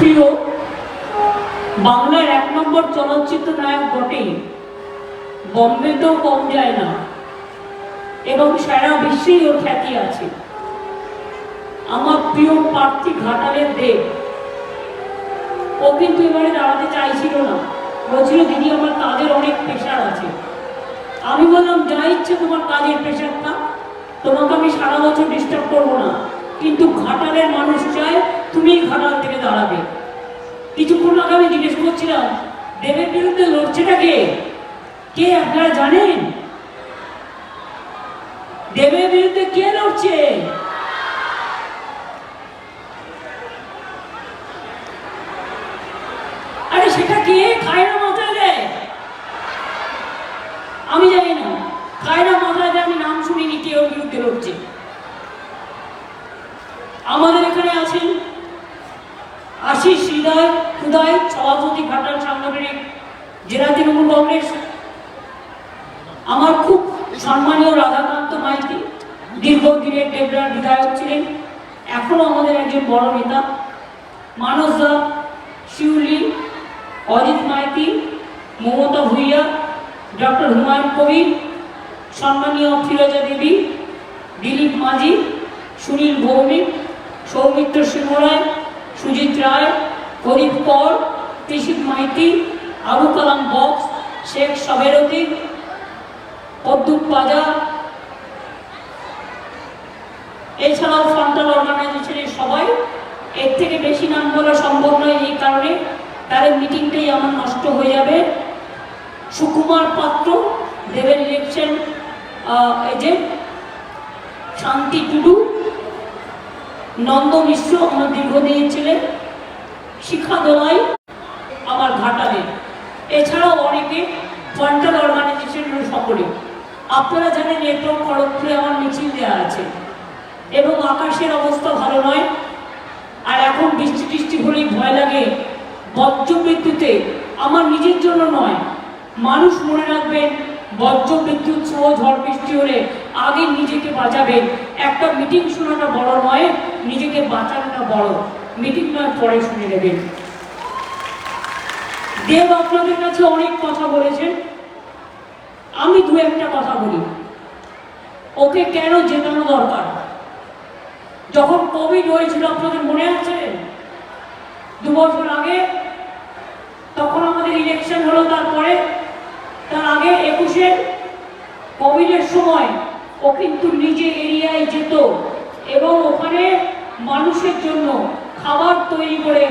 প্রিয় বাংলার এক নম্বর চলচ্চিত্র নায়ক বটে বম্বেতেও কম যায় না। এবং সারা বিশ্বেই ওর খ্যাতি আছে। আমার প্রিয় প্রার্থী ঘাটালের দেব। ও কিন্তু এবারে দাঁড়াতে চাইছিল না। বলছিল, দিদি, আমার কাজের অনেক প্রেশার আছে। আমি বললাম, যা ইচ্ছে তোমার কাজের প্রেশার থাক। তোমাকে আমি সারা বছর ডিস্টার্ব করব না। কিন্তু ঘাটালের মানুষ চায় তুমি ঘাটাল থেকে দাঁড়াবে। কিছুক্ষণ আগে আমি জিজ্ঞেস করছিলাম, দেবের বিরুদ্ধে লড়ছেটা কে? কে আপনারা জানেন? দেবের বিরুদ্ধে কে লড়ছে আরে সেটা কে খায় না মাথায় দেয় আমি জানি না খায় না মাথায় দেয় আমি নাম শুনিনি কে ওর বিরুদ্ধে লড়ছে আমাদের এখানে আছেন আশিস হৃদয় হৃদয় সভাপতি ঘাটাল সাংগঠনিক জেলা তৃণমূল কংগ্রেস আমার খুব সম্মানীয় রাধাকান্ত মাইতি দীর্ঘদিনের ডেবরার বিধায়ক ছিলেন এখনও আমাদের একজন বড় নেতা মানস দা শিউলি, অজিত মাইতি, মমতা ভুইয়া, ডক্টর হুমায়ুন কবির, সম্মানীয় ফিরোজা দেবী, দিলীপ মাঝি, সুনীল ভৌমিক, সৌমিত্র সিংহ রায় সুজিত রায়, প্রদীপ কর তিশিক মাইতি, আবু কালাম বক্স, শেখ সবেরতি অদ্দুপ পাজা। এছাড়াও ফ্রন্টাল অর্গানাইজেশনের সবাই এর থেকে বেশি নাম বলা সম্ভব নয় এই কারণে তাদের মিটিংটাই আমার নষ্ট হয়ে যাবে। সুকুমার পাত্র দেবের ইলেকশন এজেন্ট শান্তি টুডু, নন্দ মিশ্র আমার দীর্ঘদিনের ছিলেন, শিখা দোলাই আমার ঘাটালে। এছাড়াও অনেকে ফন্টাল অর্গানাইজেশনের সকলে আপনারা জানেন এরপর খড়গপুরে আমার মিছিল দেওয়া আছে। এবং আকাশের অবস্থা ভালো নয়। আর এখন বৃষ্টি টিষ্টি হলেই ভয় লাগে। বজ্র বিদ্যুতে আমার নিজের জন্য নয়, মানুষ মনে রাখবেন বজ্র বিদ্যুৎ সহ ঝড় বৃষ্টি হলে আগে নিজেকে বাঁচাবেন। একটা মিটিং শোনাটা বড় নয়, নিজেকে বাঁচানোটা বড়। মিটিং নয়, পরে শুনে নেবেন। দেব আপনাদের কাছে অনেক কথা বলেছেন। আমি দু একটা কথা বলি। ওকে কেন জেতানো দরকার? যখন কোভিড হয়েছিল, আপনাদের মনে আছে? দু বছর আগে, তখন আমাদের ইলেকশন হলো, তারপরে, তার আগে একুশে কোভিডের সময় ও কিন্তু নিজে এরিয়ায় যেত এবং ওখানে মানুষের জন্য খাবার তৈরি করে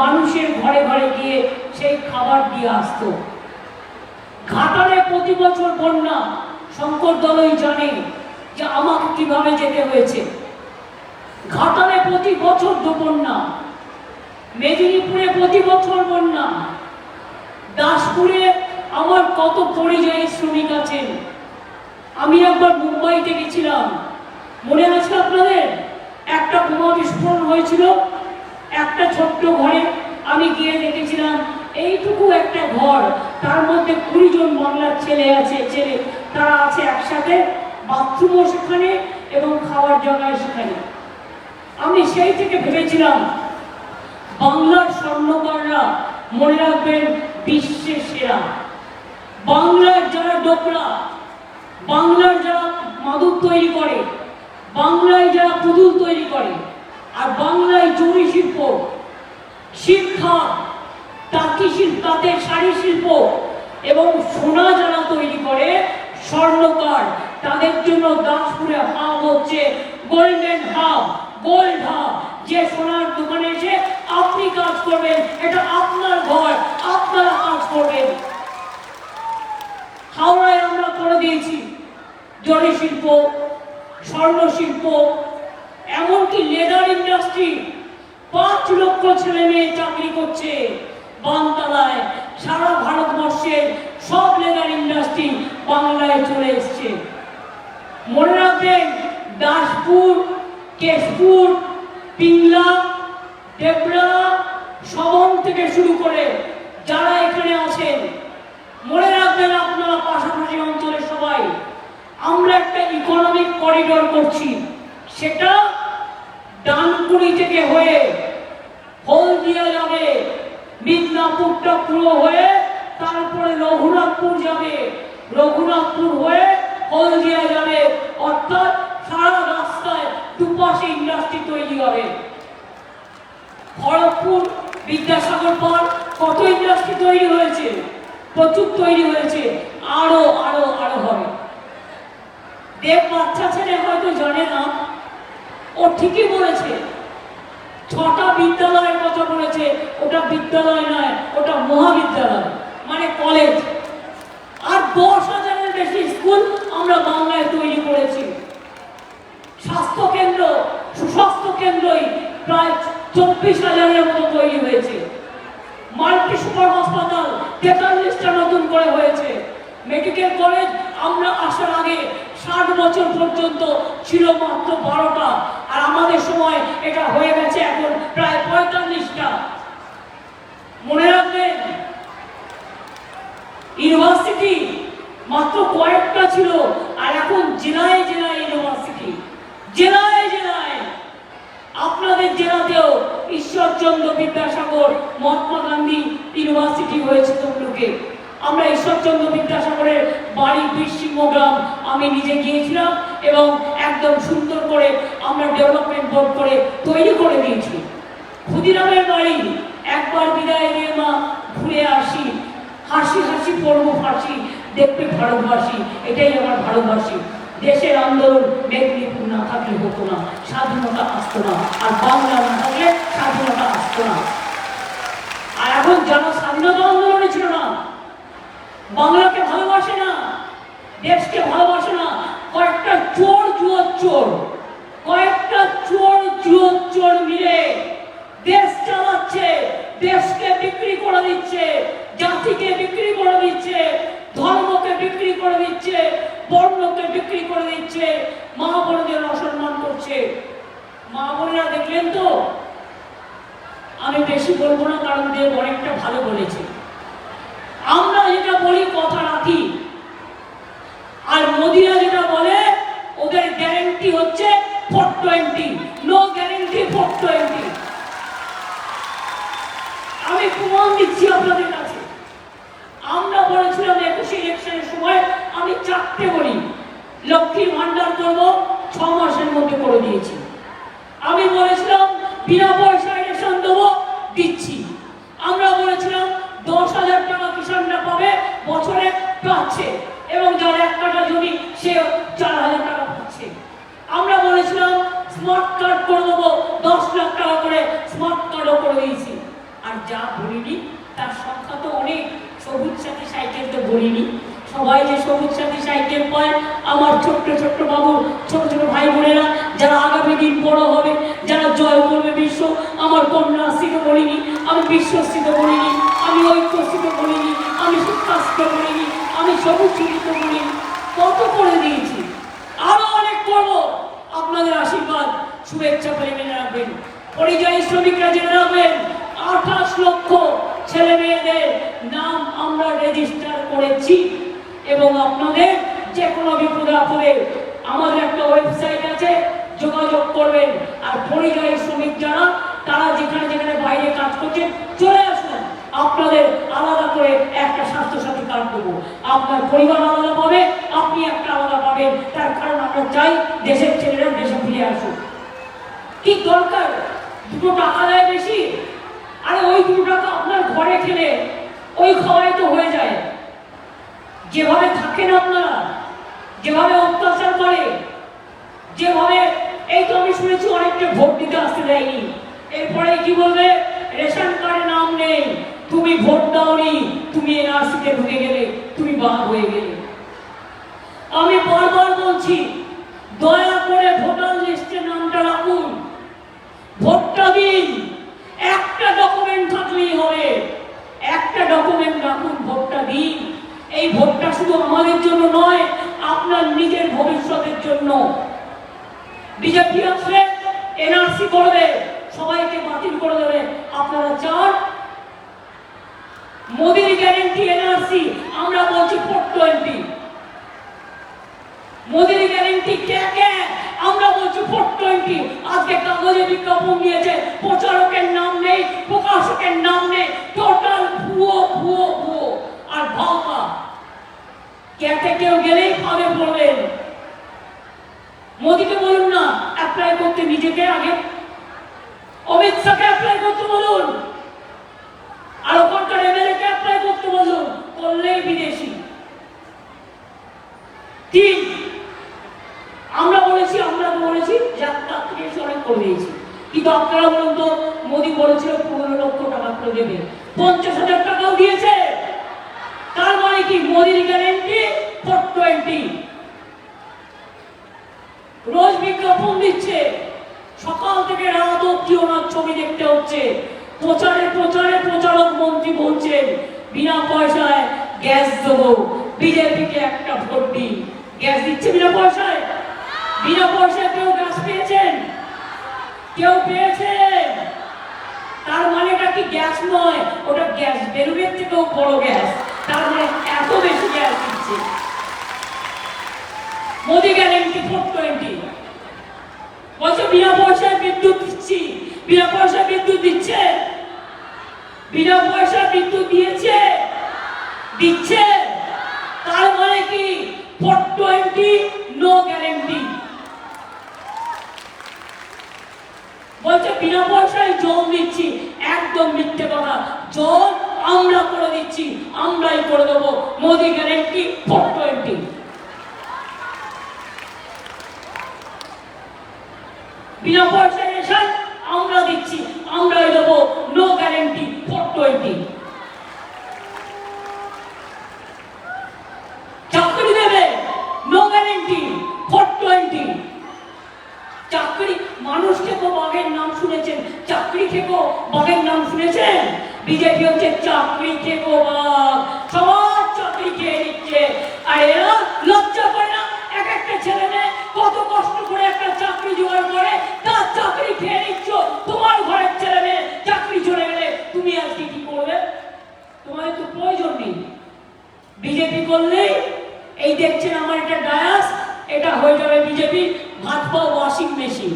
মানুষের ঘরে ঘরে গিয়ে সেই খাবার দিয়ে আসতো। ঘাটালে প্রতি বছর বন্যা, শঙ্কর দলই জানে যে আমাকে কীভাবে যেতে হয়েছে। ঘাটালে প্রতি বছর দু বন্যা মেদিনীপুরে প্রতি বছর বন্যা, দাসপুরে আমার কত পরিযায়ী শ্রমিক আছেন। আমি একবার মুম্বাইতে গেছিলাম। মনে আছে আপনাদের? একটা বোমা বিস্ফোরণ হয়েছিল, একটা ছোট্ট ঘরে আমি গিয়ে দেখেছিলাম, এইটুকু একটা ঘর, তার মধ্যে কুড়ি জন বাংলার ছেলে আছে, ছেলে, তারা আছে একসাথে, বাথরুমও সেখানে এবং খাওয়ার জায়গায় সেখানে। আমি সেই থেকে ভেবেছিলাম, বাংলার স্বর্ণকাররা মনে রাখবেন বিশ্বের সেরা। বাংলার যারা ডোকরা, বাংলার যারা মাদুর তৈরি করে, বাংলায় যারা পুতুল তৈরি করে, আর বাংলায় জরি শিল্প, শিক্ষা তাঁতি শিল্প তাঁতের শাড়ি শিল্প এবং সোনা যারা তৈরি করে, স্বর্ণকার, তাদের জন্য দাসপুরে হাব হচ্ছে গোল্ডেন হাব হাব যে সোনার দোকানে এসে আপনি কাজ করবেন, এটা আপনার ঘর, আপনারা কাজ করবেন। হাওড়ায় আমরা করে দিয়েছি জরি শিল্প, স্বর্ণ শিল্প, এমনকি লেদার ইন্ডাস্ট্রি পাঁচ লক্ষ ছেলে মেয়ে চাকরি করছে বানতলায়। সারা ভারতবর্ষের সব লেদার ইন্ডাস্ট্রি বাংলায় চলে এসছে। মনে রাখবেন, দাসপুর কেশপুর, পিংলা দেবরা সবন থেকে শুরু করে যারা এখানে আছেন, মনে রাখবেন আপনারা পাশাপাশি অঞ্চলের সবাই, আমরা একটা ইকোনমিক করিডোর করছি। সেটা ডানকুনি থেকে হয়ে হলদিয়া যাবে, মিদনাপুরটা পুরো হয়ে তারপরে রঘুনাথপুর যাবে। রঘুনাথপুর হয়ে হলদিয়া যাবে। অর্থাৎ সারা দুপাশে ইন্ডাস্ট্রি তৈরি হবে। খড়গপুর বিদ্যাসাগর পার কত ইন্ডাস্ট্রি তৈরি হয়েছে? প্রচুর তৈরি হয়েছে। আরও আরও আরও হবে। দেব বাচ্চা ছেলে হয়তো জানে না। ও ঠিকই বলেছে। ছটা বিদ্যালয়ের কথা বলেছে। ওটা বিদ্যালয় নয়, ওটা মহাবিদ্যালয় মানে কলেজ আর দশ হাজারের বেশি স্কুল আমরা বাংলায় তৈরি করেছি স্বাস্থ্য কেন্দ্র সুস্বাস্থ্য কেন্দ্রই প্রায় চব্বিশ হাজারের মতো তৈরি হয়েছে। মাল্টি সুপার হাসপাতাল তেতাল্লিশটা নতুন করে হয়েছে। মেডিকেল কলেজ আমরা আসার আগে ষাট বছর পর্যন্ত ছিল মাত্র বারোটা, আর আমাদের সময় এটা হয়ে গেছে এখন প্রায় পঁয়তাল্লিশটা। মনে রাখবেন, ইউনিভার্সিটি মাত্র কয়েকটা ছিল, আর এখন জেলায় জেলায় ইউনিভার্সিটি। জেলায় জেলায় আপনাদের জেলাতেও ঈশ্বরচন্দ্র বিদ্যাসাগর, মহাত্মা গান্ধী ইউনিভার্সিটি হয়েছে তমলুকে। আমরা ঈশ্বরচন্দ্র বিদ্যাসাগরের বাড়ি বীরসিংহ গ্রাম, আমি নিজে গিয়েছিলাম এবং একদম সুন্দর করে আমরা ডেভেলপমেন্ট বোর্ড করে তৈরি করে দিয়েছি। ক্ষুদিরামের বাড়ি, একবার বিদায় দিয়ে মা ঘুরে আসি। হাসি হাসি পড়ব ফাঁসি দেখবে ভারতবাসী, এটাই আমার ভারতবাসী। দেশের আন্দোলন মেদিনীপুর না থাকলে হতো না, স্বাধীনতা আসতো না, আর বাংলা না থাকলে স্বাধীনতা আসতো না। আর এখন যারা স্বাধীনতা আন্দোলনে ছিল না। বাংলাকে ভালোবাসে না, দেশকে ভালোবাসে না। কয়েকটা চোর জুয়োর চোর, কয়েকটা চোর জুয়োর চোর মিলে দেশ চালাচ্ছে, দেশকে বিক্রি করে দিচ্ছে, জাতিকে বিক্রি করে দিচ্ছে, ধর্মকে বিক্রি করে দিচ্ছে বিক্রি করে দিচ্ছে। মা বোনদের অসম্মান করছে। মা বোনেরা দেখলেন তো? আমি বেশি বলব না, কারণ দেব অনেকটা ভালো বলেছে। আমরা যেটা বলি, কথা রাখি। আর মোদিরা যেটা বলে, ওদের গ্যারেন্টি হচ্ছে four twenty no guarantee four twenty আমি প্রমাণ দিচ্ছি আপনাদের কাছে আমরা বলেছিলাম একুশে ইলেকশনের সময় আমি চারটে বলি লক্ষ্মীর ভান্ডার করব, ছ মাসের মধ্যে করে দিয়েছি। আমি বলেছিলাম, বিনা পয়সা ইলেকশন দেবো, দিচ্ছি। আমরা বলেছিলাম, দশ হাজার টাকা কিষানরা পাবে, বছরে পাচ্ছে। এবং যার এক কাটা জমি, সে চার হাজার টাকা পাচ্ছে। আমরা বলেছিলাম স্মার্ট কার্ড করে দেবো, দশ লাখ টাকা করে স্মার্ট কার্ডও করে দিয়েছি। আর যা বলিনি, তার সংখ্যা তো অনেক। সবুজ সাথে সাইকেল তো বলিনি। সবাই যে সবুজ সাথী সাইকেল পায়, আমার ছোট্ট ছোট্ট বাবু, ছোট ছোট ভাই বোনেরা, যারা আগামী দিন বড় হবে, যারা জয় করবে বিশ্ব, আমার কন্যাশ্রীকে বলিনি, আমি বিশ্বশ্রীতে বলিনি, আমি ঐক্যশ্রীতে বলিনি, আমি শিক্ষাশ্রীতে বলিনি, আমি সবুজ শ্রীতে বলিনি, কত করে দিয়েছি? আরও অনেক করব। আপনাদের আশীর্বাদ, শুভেচ্ছা পেলে মেনে রাখবেন। পরিযায়ী শ্রমিকরা জেনে রাখবেন, আঠাশ লক্ষ ছেলে মেয়েদের নাম আমরা রেজিস্টার করেছি। এবং আপনাদের যে কোনো বিপদে আপদে আমাদের একটা ওয়েবসাইট আছে, যোগাযোগ করবেন। আর পরিযায়ী শ্রমিক যারা, তারা যেখানে যেখানে বাইরে কাজ করছেন চলে আসুন। আপনাদের আলাদা করে একটা স্বাস্থ্যসাথী কার্ড দেবো। আপনার পরিবার আলাদা পাবে, আপনি একটা আলাদা পাবেন। তার কারণ আমরা চাই দেশের ছেলেরা দেশে ফিরে আসুক। কি দরকার? দুটো টাকা দেয় বেশি? আরে ওই দুটো টাকা আপনার ঘরে খেলে, ওই খাওয়াই তো হয়ে যায়। যেভাবে থাকেন আপনারা, যেভাবে অত্যাচার করে, যেভাবে, এই তো আমি শুনেছি অনেকটা ভোট দিতে আসতে দেয়নি। এরপরে কি বলবে? রেশন কার্ডে নাম নেই, তুমি ভোট দাওনি, তুমি এনআরসিতে ঢুকে গেলে, তুমি বাদ হয়ে গেলে। আমি বারবার বলছি, দয়া করে ভোটার লিস্টে নামটা রাখুন। ভোটটা দিন। একটা ডকুমেন্ট থাকলেই হবে। একটা ডকুমেন্ট রাখুন, ভোটটা দিন। এই ভোটটা শুধু আমাদের জন্য নয়, আপনার নিজের ভবিষ্যতের জন্য। বিজেপি আসলে এনআরসি করবে, সবাইকে বাতিল করে দেবে। আপনারা চান? মোদির গ্যারেন্টি এনআরসি, আমরা বলছি ফোর টোয়েন্টি। মোদির গ্যারেন্টি কে কে? আমরা বলছি ফোর টোয়েন্টি। আজকে কাগজে বিজ্ঞাপন দিয়েছে, প্রচারকের নাম নেই প্রকাশকের নাম নেই টোটাল ভুয়ো ভুয়ো ভুয়ো আর ভাওতা ক্যাটে কেউ গেলেই ফাঁদে পড়বেন মোদিকে বলুন না অ্যাপ্লাই করতে নিজেকে আগে। অমিত শাহকে অ্যাপ্লাই করতে বলুন। আর ওখানকার এমএলএ কে অ্যাপ্লাই করতে বলুন, করলেই বিদেশি। তিন, আমরা বলেছি আমরা বলেছি যাত্রা থেকে অনেক করে দিয়েছি কিন্তু আপনারা বলুন তো, মোদী বলেছিল পনেরো লক্ষ টাকা করে দেবে। পঞ্চাশ হাজার টাকাও দিয়েছে। তার মানে কি? মোদির গ্যারেন্টি ফোর টোয়েন্টি বিজ্ঞাপন দিচ্ছে সকাল থেকে রাত অব্দি ওনার ছবি দেখতে হচ্ছে। প্রচারে প্রচারে প্রচারক মন্ত্রী বলছেন, বিনা পয়সায় গ্যাস দেবো। বিজেপিকে একটা ভোট দিন। গ্যাস দিচ্ছে বিনা পয়সায়? বিনা পয়সায় কেউ গ্যাস পেয়েছেন? কেউ পেয়েছেন? তার মানেটা কি গ্যাস নয়? ওটা গ্যাস বেলুনের থেকেও বড় গ্যাস। তার মানে এত বেশি গ্যাস দিচ্ছে। Modi guarantee four twenty? বলছে, বিনা পয়সায় বিদ্যুৎ দিচ্ছি। বিনা পয়সায় বিদ্যুৎ দিচ্ছে। বিনা পয়সায় বিদ্যুৎ দিয়েছে। দিচ্ছে। তার মানে কি? Four twenty, no guarantee. বলছে, বিনা পয়সায় জল দিচ্ছি। একদম মিথ্যে কথা। জল আমরা করে দিচ্ছি। আমরাই করে দেবো। Modi guarantee, four twenty. বিনা পয়সায় আমরা দিচ্ছি, আমরাই দেবো নো গ্যারেন্টি ফোর টোয়েন্টি চাকরি দেবে নো গ্যারেন্টি ফোর টোয়েন্টি চাকরি, মানুষ খেকো বাঘের নাম শুনেছেন। চাকরি খেকো বাঘের নাম শুনেছেন? বিজেপি হচ্ছে চাকরি খেকো বাঘ। সবার চাকরি খেয়ে নিচ্ছে। আর এরা লজ্জা করে না, এক একটা ছেলে মেয়ে কত কষ্ট করে একটা চাকরি জোগাড় করে চাকরি খেয়ে নিচ্ছ, তোমার ঘরের ছেলে মেয়ে চাকরি চলে গেলে তুমি আজকে কি করবে? তোমাদের তো প্রয়োজন নেই। বিজেপি করলেই এই দেখছেন আমার একটা ডায়াস, এটা হয়ে যাবে বিজেপি ভাত পাও ওয়াশিং মেশিন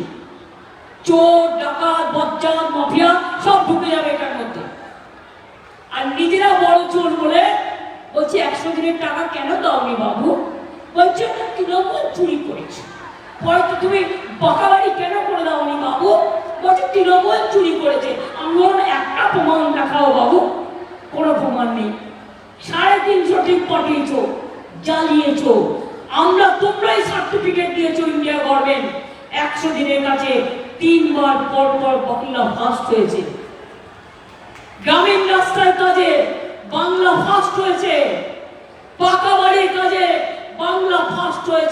চোর, ডাকাত বজ্জাত মাফিয়া, সব ঢুকে যাবে এটার মধ্যে। আর নিজেরা বড় চোর বলে বলছে, একশো দিনের টাকা কেন দাওনি বাবু? বলছে, তৃণমূল চুরি করেছে। পরে তো তুমি বাঁকা বাড়ি কেন করে দাওনি বাবু? বলছে, তৃণমূল চুরি করেছে। আমি বললাম, একটা প্রমাণ দেখাও বাবু। কোনো প্রমাণ নেই। সাড়ে তিনশো ঠিক পাঠিয়েছো, জ্বালিয়েছো। আমরা তোমরাই সার্টিফিকেট দিয়েছ ইন্ডিয়া গভর্নমেন্ট একশো দিনের কাছে তিনবার পর পর বাংলা ফার্স্ট হয়েছে। গ্রামীণ রাস্তার কাজে বাংলা ফার্স্ট হয়েছে। পাকা বাড়ির কাজে বাংলা ফার্স্ট হয়েছে।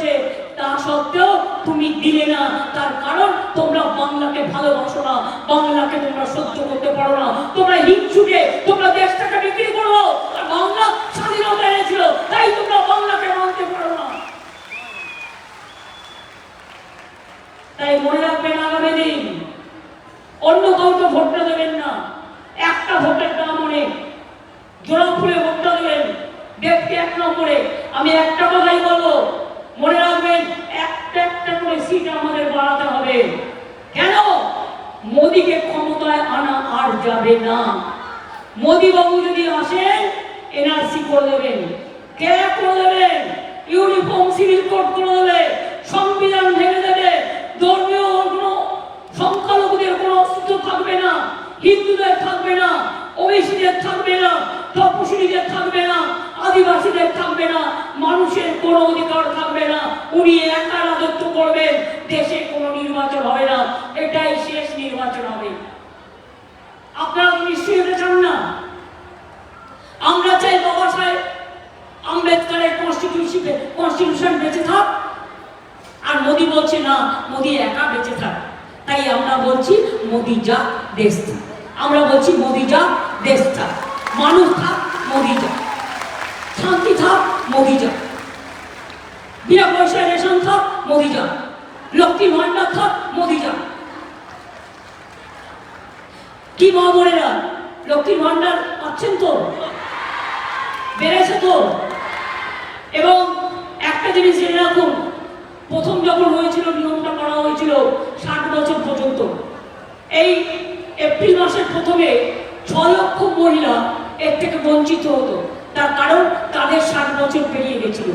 তা সত্ত্বেও তুমি দিলে না। তার কারণ তোমরা বাংলাকে ভালোবাসো না। বাংলাকে তোমরা সহ্য করতে পারো না। তোমরা হিংসুকে তোমরা দেশটাকে বিক্রি করো। আর বাংলা স্বাধীনতা এনেছিল। তাই তোমরা বাংলাকে মানতে পারো না। তাই মনে রাখবেন আগামী দিন অন্য কাউকে ভোটটা দেবেন না। একটা ভোটের দাম অনেক। জোড়া ফুলে ভোটটা দেবেন ব্যক্তি এক নম্বরে। আমি একটা কথাই বলব। মনে রাখবেন, একটা একটা করে সিট আমাদের বাড়াতে হবে। কেন? মোদিকে ক্ষমতায় আনা আর যাবে না। মোদি বাবু যদি আসেন এনআরসি করে দেবেন। কে করে দেবেন? ইউনিফর্ম সিভিল কোড করে দেবে। সংবিধান ভেঙে দেবে। ধর্মীয় কোনো সংখ্যালঘুদের কোনো অস্তিত্ব থাকবে না। হিন্দুদের থাকবে না। ওবিসিদের থাকবে না। তপশিলীদের থাকবে না, আদিবাসীদের থাকবে না, মানুষের কোনো অধিকার থাকবে না। উনি একা রাজত্ব করবেন, দেশে কোনো নির্বাচন হবে না। এটাই শেষ নির্বাচন হবে। আপনারা নিশ্চয়ই এটা না? আমরা চাই বাবা সাহেব আম্বেদকারের কনস্টিটিউশন কনস্টিটিউশন বেঁচে থাক। আর মোদি বলছে, না, মোদি একা বেঁচে থাক। তাই আমরা বলছি, মোদি যা দেশ আমরা বলছি, মোদি যা দেশ থাক। মানুষ থাক মোদি যা শান্তি থাক মোদি যা বিনা পয়সায় রেশন থাক মোদি যা লক্ষ্মী ভান্ডার থাক মোদি যা কি মা বোনেরা, লক্ষ্মীর ভান্ডার পাচ্ছেন তো? বেড়েছে তো? এবং একটা জিনিস জেনে রাখুন, প্রথম যখন হয়েছিল, নিয়মটা করা হয়েছিল ষাট বছর পর্যন্ত। এই এপ্রিল মাসের প্রথমে ছ লক্ষ মহিলা এর থেকে বঞ্চিত হতো। তার কারণ তাদের ষাট বছর পেরিয়ে গেছিল।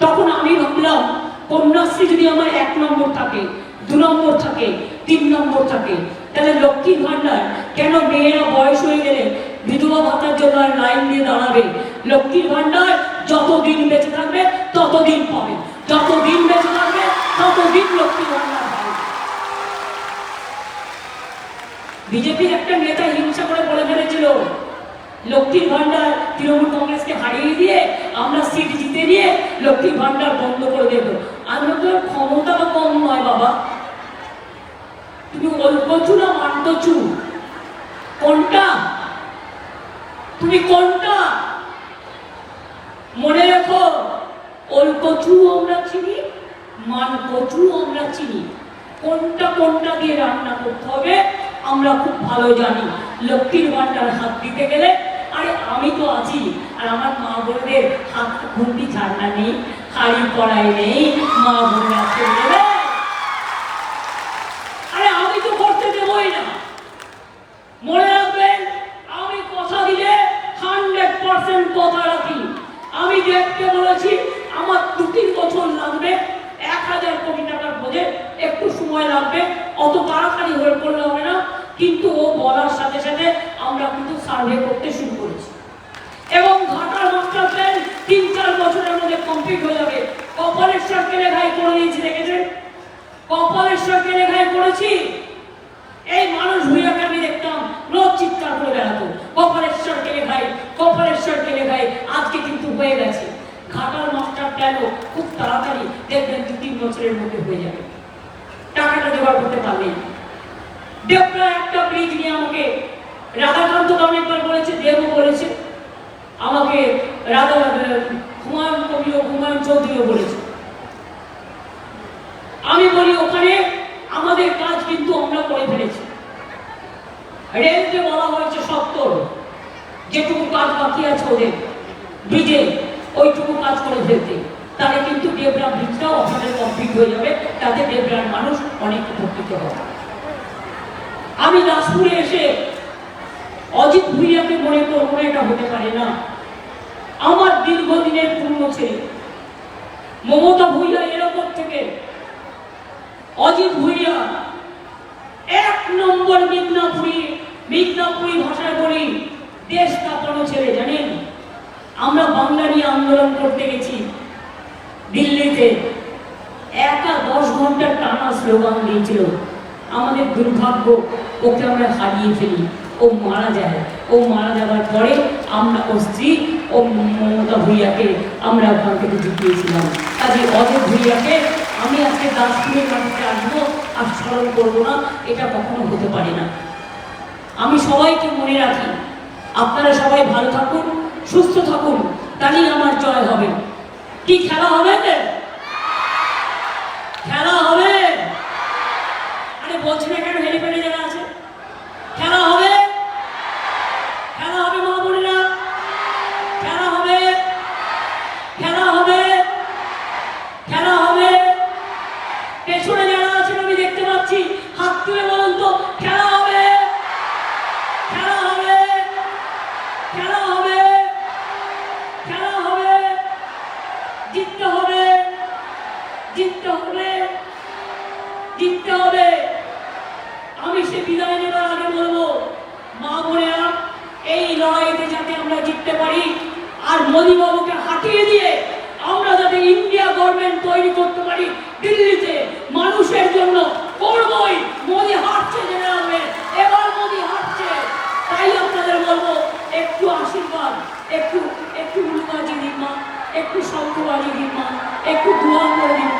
তখন আমি ভাবলাম, কন্যাশ্রী যদি আমার এক নম্বর থাকে, দু নম্বর থাকে, তিন নম্বর থাকে, তাহলে লক্ষ্মীর ভান্ডার কেন মেয়েরা বয়স হয়ে গেলে বিধবা ভাতার জন্য লাইন দিয়ে দাঁড়াবে? লক্ষ্মীর ভান্ডার যতদিন বেঁচে থাকবে, ততদিন পাবে। যতদিন বেঁচে থাকবে, ততদিন লক্ষ্মীর ভান্ডার পাবে বিজেপির একটা নেতা হিংসা করে বলে ফেলেছিল। লক্ষ্মীর ভান্ডার তৃণমূল কংগ্রেসকে হারিয়ে দিয়ে আমরা সিট জিতে নিয়ে লক্ষ্মীর ভান্ডার বন্ধ করে দেব। আমরা তো ক্ষমতা কম নয় বাবা। তুমি অল্প চু না মান্টচু? কোনটা? তুমি কোনটা মনে রেখো ওলকচু আমরা চিনি মান কচু আমরা চিনি কোনটা কোনটা দিয়ে রান্না করতে হবে আমরা খুব ভালো জানি। লক্ষ্মীর ভান্ডার হাত দিতে গেলে, আরে আমি তো আছি। আর আমার মা বোনদের হাত খুন্তি ঝান্ডা নেই হাড়ি কড়াই নেই, মা বোনেরা করে দেবে আরে আমি তো করতে দেবই না। মনে রাখবেন, আমি কথা দিলে হান্ড্রেড পার্সেন্ট কথা রাখি। আমি দেখতে বলেছি, আমার দু তিন বছর লাগবে, এক হাজার কোটি টাকার বোঝে, একটু সময় লাগবে, অত তাড়াতাড়ি হয়ে পড়লে হবে না। কিন্তু ও বলার সাথে সাথে আমরা কিন্তু সার্ভে করতে শুরু করেছি। এবং ঘাটার মাস্টার প্ল্যান তিন চার বছরের মধ্যে কমপ্লিট হয়ে যাবে। কপালেশ্বরকে লেখাই করে দিয়েছি, দেখেছেন? কপালেশ্বরকে লেখাই করেছি। এই মানুষ ভুইয়াকে আমি দেখতাম? রোজ চিৎকার করে বেড়াতো। কপালেশ্বর কেলে ভাই কপালেশ্বর কেলে ভাই আজকে কিন্তু হয়ে গেছে। ঘাটার মাস্টার প্ল্যানও খুব তাড়াতাড়ি দেখবেন দু তিন বছরের মধ্যে হয়ে যাবে। টাকাটা জোগাড় করতে পারলেই। দেবরা একটা ব্রিজ নিয়ে আমাকে রাধাকান্ত অনেকবার বলেছে, দেবও বলেছে। আমাকে রাধা হুমায়ুন কবিও হুমায়ুন চৌধুরীও বলেছে। আমি বলি, ওখানে আমাদের কাজ কিন্তু আমরা করে ফেলেছি। রেলকে বলা হয়েছে সত্তর যেটুকু কাজ বাকি আছে ওদের, ব্রিজে ওইটুকু কাজ করে ফেলতে। তাহলে কিন্তু ডেবরা ব্রিজটাও আপনাদের কমপ্লিট হয়ে যাবে। তাতে ডেবরার মানুষ অনেক উপকৃত হবে। আমি দাসপুরে এসে অজিত ভুইয়াকে মনে করব এটা হতে পারে না। আমার দীর্ঘদিনের পূর্ণ ছেলে, মমতা ভুইয়া এরকম থেকে অজিত ভুইয়া এক নম্বর মিদনাপুরি মিদনাপুরি ভাষায় বলি, দেশ কাঁপানো ছেলে জানেন? আমরা বাংলা নিয়ে আন্দোলন করতে গেছি দিল্লিতে। একা দশ ঘণ্টার টানা স্লোগান দিয়েছিল। আমাদের দুর্ভাগ্য, ওকে আমরা হারিয়ে ফেলি। ও মারা যায়। ও মারা যাওয়ার পরে আমরা ওর স্ত্রী, ও মমতা ভুইয়াকে আমরা ওখান থেকে জিতিয়েছিলাম কাজে অজিত ভুইয়াকে আমি আজকে দাসপুরের মাটিতে আসব আর স্মরণ করব না, এটা কখনো হতে পারে না। আমি সবাইকে মনে রাখি, আপনারা সবাই ভালো থাকুন, সুস্থ থাকুন, তাহলেই আমার জয় হবে। কি খেলা হবে? খেলা হবে? বলছি না কেন হেলিপ্যাডে যারা আছে? খেলা হবে? খেলা হবে মা বোনেরা খেলা হবে? খেলা হবে? খেলা হবে? পেছনে যারা আছেন, আমি দেখতে পাচ্ছি। হাত তুলে বলুন তো, খেলা হবে? খেলা হবে? খেলা হবে? খেলা হবে? জিততে হবে? জিততে হবে? জিততে হবে? সে বিদায় নেবার আগে বলব, মা বোনেরা, এই লড়াইতে যাতে আমরা জিততে পারি, আর মোদী বাবুকে হাঁটিয়ে দিয়ে আমরা যাতে ইন্ডিয়া গভর্নমেন্ট তৈরি করতে পারি, দিল্লিতে মানুষের জন্য করবই। মোদী হাঁটছে জেনে এবার মোদী হাঁটছে তাই আপনাদের বলব, একটু আশীর্বাদ, একটু একটু উলুবাজি দিন মা একটু শঙ্কবাজি দিন মা একটু দুয়ার করে দিন।